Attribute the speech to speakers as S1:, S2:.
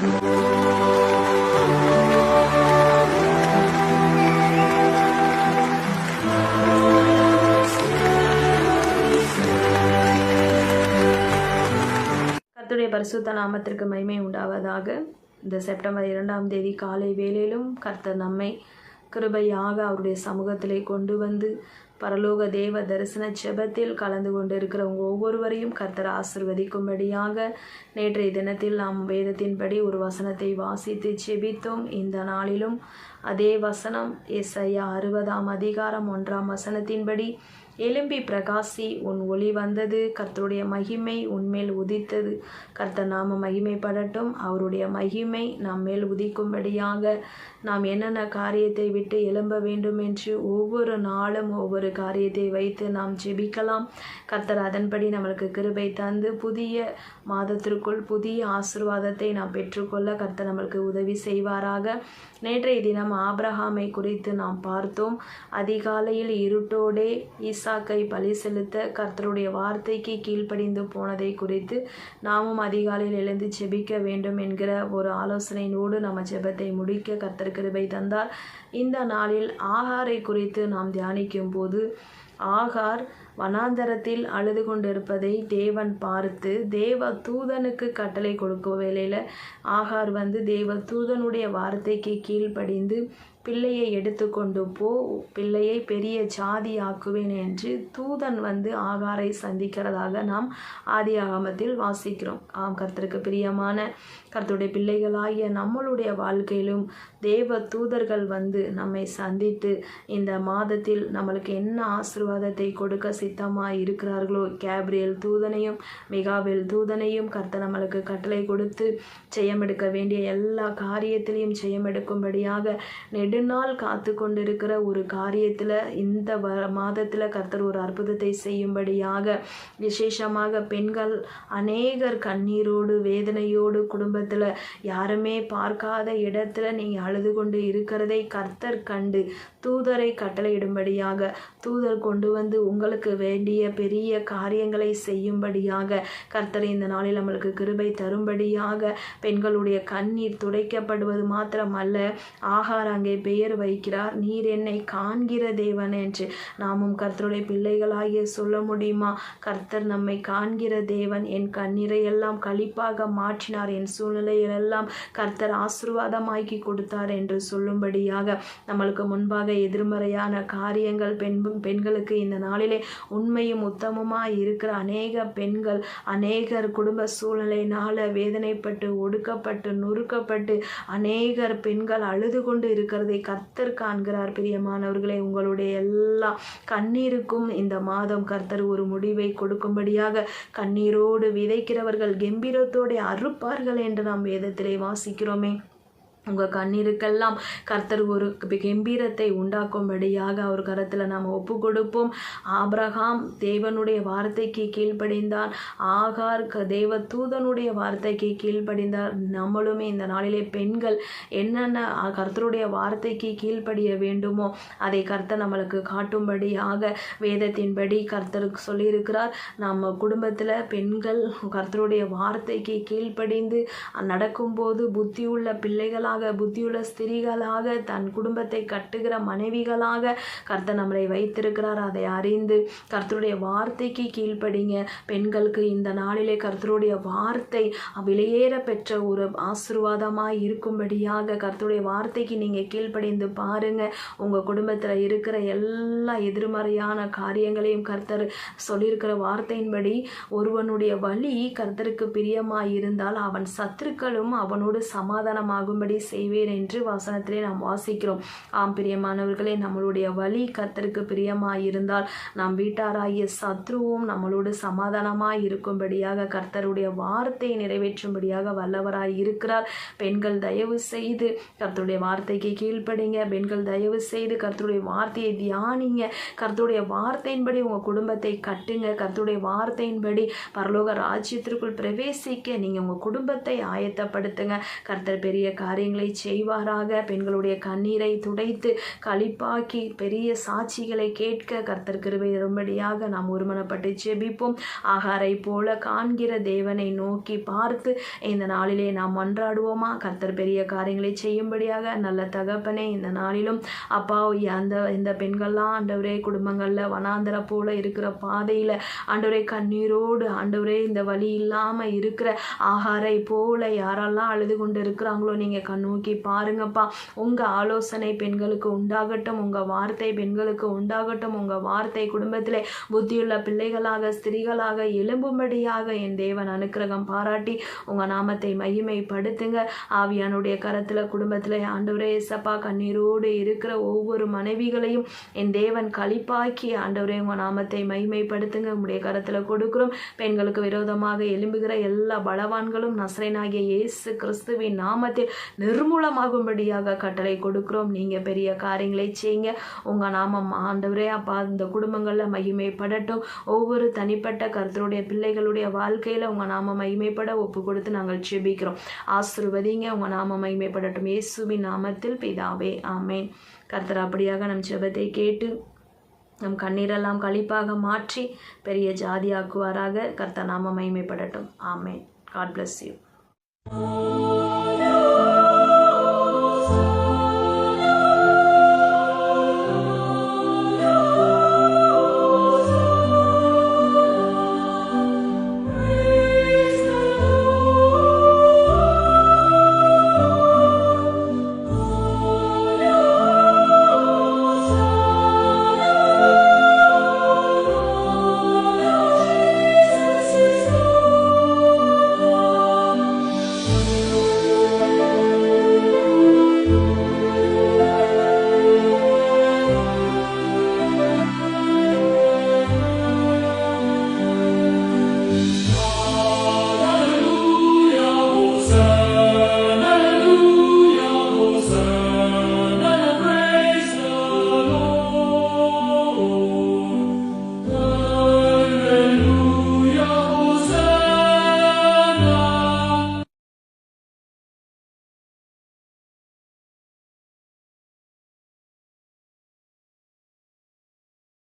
S1: கர்த்தருடைய பரிசுத்த நாமத்திற்கு மகிமை உண்டாவதாக. இந்த செப்டம்பர் இரண்டாம் தேதி காலை வேளையிலும் கர்த்தர் நம்மை கிருபையாக அவருடைய சமூகத்திலே கொண்டு வந்து பரலோக தேவ தரிசன ஜெபத்தில் கலந்து கொண்டிருக்கிறவங்க ஒவ்வொருவரையும் கர்த்தர் ஆசிர்வதிக்கும்படியாக நேற்றைய தினத்தில் நாம் வேதத்தின்படி ஒரு வசனத்தை வாசித்து ஜெபித்தோம். இந்த நாளிலும் அதே வசனம் எஸ்ஐயா அறுபதாம் அதிகாரம் ஒன்றாம் வசனத்தின்படி எலும்பி பிரகாசி உன் ஒளி வந்தது கர்த்தருடைய மகிமை உன்மேல் உதித்தது. கர்த்தர் நாம மகிமைப்படட்டும். அவருடைய மகிமை நம் மேல் உதிக்கும்படியாக நாம் என்னென்ன காரியத்தை விட்டு எழும்ப வேண்டும் என்று ஒவ்வொரு நாளும் ஒவ்வொரு காரியத்தை வைத்து நாம் ஜெபிக்கலாம். கர்த்தர் அதன்படி நம்மளுக்கு கிருபை தந்து புதிய மாதத்திற்குள் புதிய ஆசிர்வாதத்தை நாம் பெற்றுக்கொள்ள கர்த்தர் நம்மளுக்கு உதவி செய்வாராக. நேற்றைய தினம் ஆப்ரஹாமை குறித்து நாம் பார்த்தோம். அதிகாலையில் இருட்டோடே ஈசாக்கை பலி செலுத்த கர்த்தருடைய வார்த்தைக்கு கீழ்ப்படிந்து போனதை குறித்து நாமும் அதிகாலையில் எழுந்து ஜெபிக்க வேண்டும் என்கிற ஒரு ஆலோசனையோடு நம்ம ஜெபத்தை முடிக்க கர்த்தர் கிருபை தந்தார். இந்த நாளில் ஆகாரை குறித்து நாம் தியானிக்கும் போது ஆகார் வனாந்தரத்தில் அழுது கொண்டிருப்பதை தேவன் பார்த்து தேவ தூதனுக்கு கட்டளை கொடுக்கும் வேளையில் ஆகார் வந்து தேவ தூதனுடைய வார்த்தைக்கு கீழ்ப்படிந்து பிள்ளையை எடுத்துக்கொண்டு போ பிள்ளையை பெரிய ஜாதி ஆக்குவேன் என்று தூதன் வந்து ஆகாரை சந்திக்கிறதாக நாம் ஆதி ஆகமத்தில் வாசிக்கிறோம். ஆம் கர்த்தருக்கு பிரியமான கர்த்தருடைய பிள்ளைகளாகிய நம்மளுடைய வாழ்க்கையிலும் தேவ தூதர்கள் வந்து நம்மை சந்தித்து இந்த மாதத்தில் நம்மளுக்கு என்ன ஆசிர்வாதத்தை கொடுக்க சித்தமாக இருக்கிறார்களோ கேப்ரியல் தூதனையும் மிகாவில் தூதனையும் கர்த்தர் நம்மளுக்கு கட்டளை கொடுத்து செய்யமெடுக்க வேண்டிய எல்லா காரியத்திலையும் செய்யமெடுக்கும்படியாக நெடுநாள் காத்து கொண்டிருக்கிற ஒரு காரியத்தில் இந்த வ மாதத்தில் கர்த்தர் ஒரு அற்புதத்தை செய்யும்படியாக விசேஷமாக பெண்கள் அநேகர் கண்ணீரோடு வேதனையோடு குடும்பத்தில் யாருமே பார்க்காத இடத்துல நீங்கள் அழுது கொண்டு இருக்கிறதை கர்த்தர் கண்டு தூதரை கட்டளையிடும்படியாக தூதர் கொண்டு வந்து உங்களுக்கு வேண்டிய பெரிய காரியங்களை செய்யும்படியாக கர்த்தர் இந்த நாளில் நம்மளுக்கு கிருபை தரும்படியாக பெண்களுடைய கண்ணீர் துடைக்கப்படுவது மாத்திரமல்ல ஆகார் அங்கே பெயர் வைக்கிறார். நீர் என்னை காண்கிற தேவன் என்று நாமும் கர்த்தருடைய பிள்ளைகளாகிய சொல்ல முடியுமா? கர்த்தர் நம்மை காண்கிற தேவன் என் கண்ணீரை எல்லாம் கழிப்பாக மாற்றினார். என் சூழ்நிலையிலெல்லாம் கர்த்தர் ஆசீர்வாதமாக்கி கொடுத்தார் என்று சொல்லும்படியாக நம்மளுக்கு முன்பாக எதிர்மறையான காரியங்கள் பெண் பெண்களுக்கு இந்த நாளிலே உண்மையும் உத்தமமாக இருக்கிற அநேக பெண்கள் அநேகர் குடும்ப சூழ்நிலையினால வேதனைப்பட்டு ஒடுக்கப்பட்டு நொறுக்கப்பட்டு அநேகர் பெண்கள் அழுது கொண்டு இருக்கிறது கர்த்தர் காண்கிறார் பிரியமானவர்களே. உங்களுடைய எல்லா கண்ணீருக்கும் இந்த மாதம் கர்த்தர் ஒரு முடிவை கொடுக்கும்படியாக கண்ணீரோடு விதைக்கிறவர்கள் கெம்பீரத்தோடு அறுப்பார்கள் என்று நாம் வேதத்திலே வாசிக்கிறோமே. உங்கள் கண்ணீருக்கெல்லாம் கர்த்தர் ஒரு கம்பீரத்தை உண்டாக்கும்படியாக அவர் கரத்தில் நாம் ஒப்பு கொடுப்போம் ஆபிரகாம் தேவனுடைய வார்த்தைக்கு கீழ்ப்படிந்தான் ஆகார் க- தேவ தூதனுடைய வார்த்தைக்கு கீழ்ப்படிந்தார். நம்மளுமே இந்த நாளிலே பெண்கள் என்னென்ன கர்த்தருடைய வார்த்தைக்கு கீழ்ப்படிய வேண்டுமோ அதை கர்த்தர் நம்மளுக்கு காட்டும்படியாக வேதத்தின்படி கர்த்தருக்கு சொல்லியிருக்கிறார். நம்ம குடும்பத்தில் பெண்கள் கர்த்தருடைய வார்த்தைக்கு கீழ்ப்படிந்து நடக்கும்போது புத்தியுள்ள பிள்ளைகளாக புத்தியுள்ள ஸ்திரீகளாக தன் குடும்பத்தை கட்டுகிற மனைவிகளாக கர்த்தர் நம்மளை வைத்திருக்கிறார். அதை அறிந்து கர்த்தருடைய வார்த்தைக்கு கீழ்ப்படிங்க. பெண்களுக்கு இந்த நாளிலே கர்த்தருடைய வார்த்தை விலையேற பெற்ற ஒரு ஆசீர்வாதமாக இருக்கும்படியாக கர்த்தருடைய வார்த்தைக்கு நீங்கள் கீழ்ப்படிந்து பாருங்க. உங்கள் குடும்பத்தில் இருக்கிற எல்லா எதிர்மறையான காரியங்களையும் கர்த்தர் சொல்லியிருக்கிற வார்த்தையின்படி ஒருவனுடைய வழி கர்த்தருக்கு பிரியமாக இருந்தால் அவன் சத்துருக்களும் அவனோடு சமாதானமாகும்படி செய்வேன் என்று வசனத்திலே நாம் வாசிக்கிறோம். ஆம் பிரியமானவர்களே நம்மளுடைய வழி கர்த்தருக்கு பிரியமாயிருந்தால் நம் வீட்டாராகிய சத்ருவும் நம்மளோடு சமாதானமாய் இருக்கும்படியாக கர்த்தருடைய வார்த்தையை நிறைவேற்றும்படியாக வல்லவராய் இருக்கிறார். பெண்கள் தயவு செய்து கர்த்தருடைய வார்த்தைக்கு கீழ்ப்படிங்க. பெண்கள் தயவு செய்து கர்த்தருடைய வார்த்தையை தியானிங்க. கர்த்தருடைய வார்த்தையின்படி உங்கள் குடும்பத்தை கட்டுங்க. கர்த்தருடைய வார்த்தையின்படி பரலோக ராஜ்யத்திற்குள் பிரவேசிக்க நீங்கள் உங்கள் குடும்பத்தை ஆயத்தப்படுத்துங்க. கர்த்தர் பெரிய காரியங்கள் காரியங்களை செய்வாராக. பெண்களுடைய கண்ணீரை துடைத்து களிப்பாக்கி பெரிய சாட்சிகளை கேட்க கர்த்தர் கிருபை வரும்படியாக நாம் ஒருமனப்பட்டு ஜெபிப்போம். ஆகாரை போல காண்கிற தேவனை நோக்கி பார்த்து இந்த நாளிலே நாம் மன்றாடுவோமா? கர்த்தர் பெரிய காரியங்களை செய்யும்படியாக நல்ல தகப்பனே இந்த நாளிலும் அப்பா அந்த இந்த பெண்கள்லாம் ஆண்டவரே குடும்பங்களில் வனாந்தர போல இருக்கிற பாதையில் ஆண்டவரே கண்ணீரோடு ஆண்டவரே இந்த வழி இல்லாமல் இருக்கிற ஆகாரை போல யாரெல்லாம் அழுது கொண்டு இருக்கிறாங்களோ நீங்கள் நோக்கி பாருங்கப்பா. உங்கள் ஆலோசனை பெண்களுக்கு உண்டாகட்டும் உங்கள் வார்த்தை பெண்களுக்கு உண்டாகட்டும். உங்கள் வார்த்தை குடும்பத்திலே புத்தியுள்ள பிள்ளைகளாக ஸ்திரீகளாக எழும்பும்படியாக என் தேவன் அனுக்கிரகம் பாராட்டி உங்கள் நாமத்தை மகிமைப்படுத்துங்க. ஆவியானுடைய கரத்தில் குடும்பத்தில் ஆண்டவரே சப்பா கண்ணீரோடு இருக்கிற ஒவ்வொரு மனைவிகளையும் என் தேவன் களிப்பாக்கி ஆண்டவரே உங்கள் நாமத்தை மகிமைப்படுத்துங்க. உங்களுடைய கரத்தில் கொடுக்கிறோம். பெண்களுக்கு விரோதமாக எழும்புகிற எல்லா பலவான்களும் நசரேனாகிய இயேசு கிறிஸ்துவின் நாமத்தில் நிர்மூலமாகும்படியாக கட்டளை கொடுக்கிறோம். நீங்கள் பெரிய காரியங்களை செய்யுங்க. உங்கள் நாமம் ஆண்டவரே அப்பா. இந்த குடும்பங்களில் மகிமைப்படட்டும். ஒவ்வொரு தனிப்பட்ட கருத்தருடைய பிள்ளைகளுடைய வாழ்க்கையில் உங்கள் நாம மகிமைப்பட ஒப்பு கொடுத்து நாங்கள் செபிக்கிறோம் ஆசிர்வதிங்க. உங்கள் நாம மகிமைப்படட்டும். இயேசுவின் நாமத்தில் பிதாவே ஆமேன். கர்த்தர் அப்படியாக நம் ஜெபத்தை கேட்டு நம் கண்ணீரெல்லாம் கழிப்பாக மாற்றி பெரிய ஜாதியாக்குவாராக. கர்த்தர் நாம மகிமைப்படட்டும். ஆமேன். God bless you